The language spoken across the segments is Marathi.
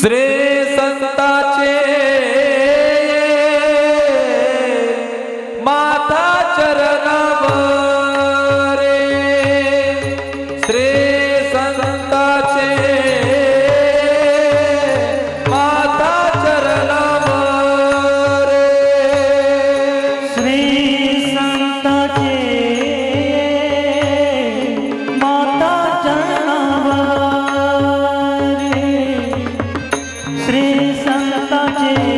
श्री संताचे संताचे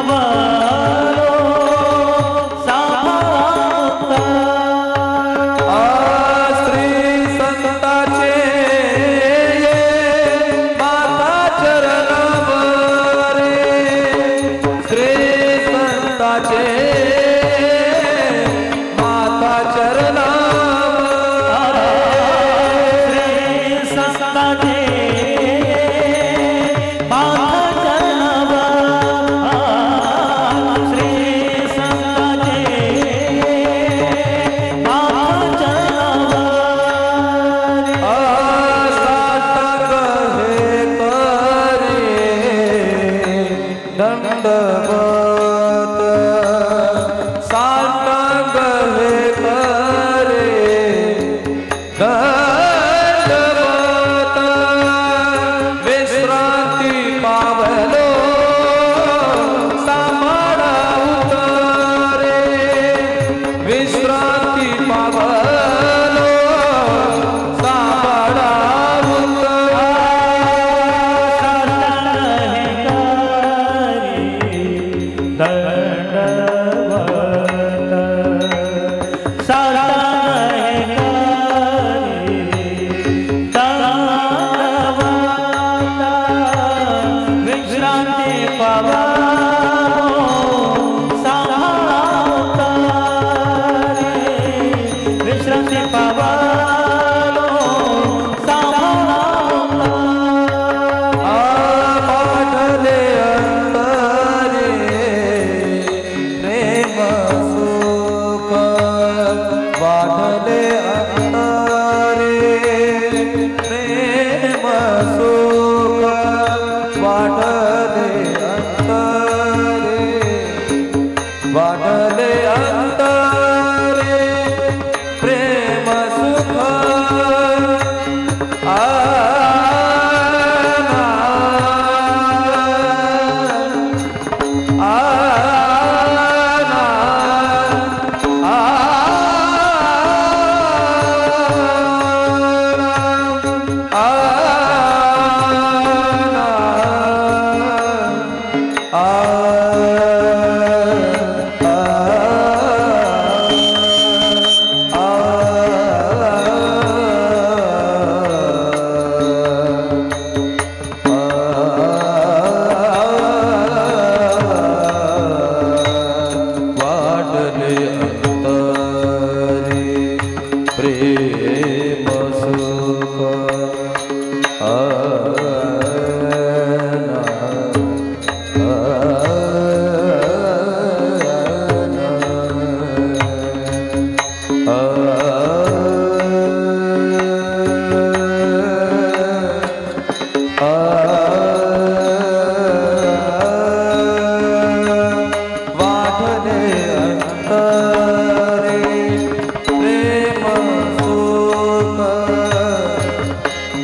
আছে वाढले अंतरे प्रेम सुख वाढले अंतरे वाढले अंतरे प्रेम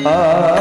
Allah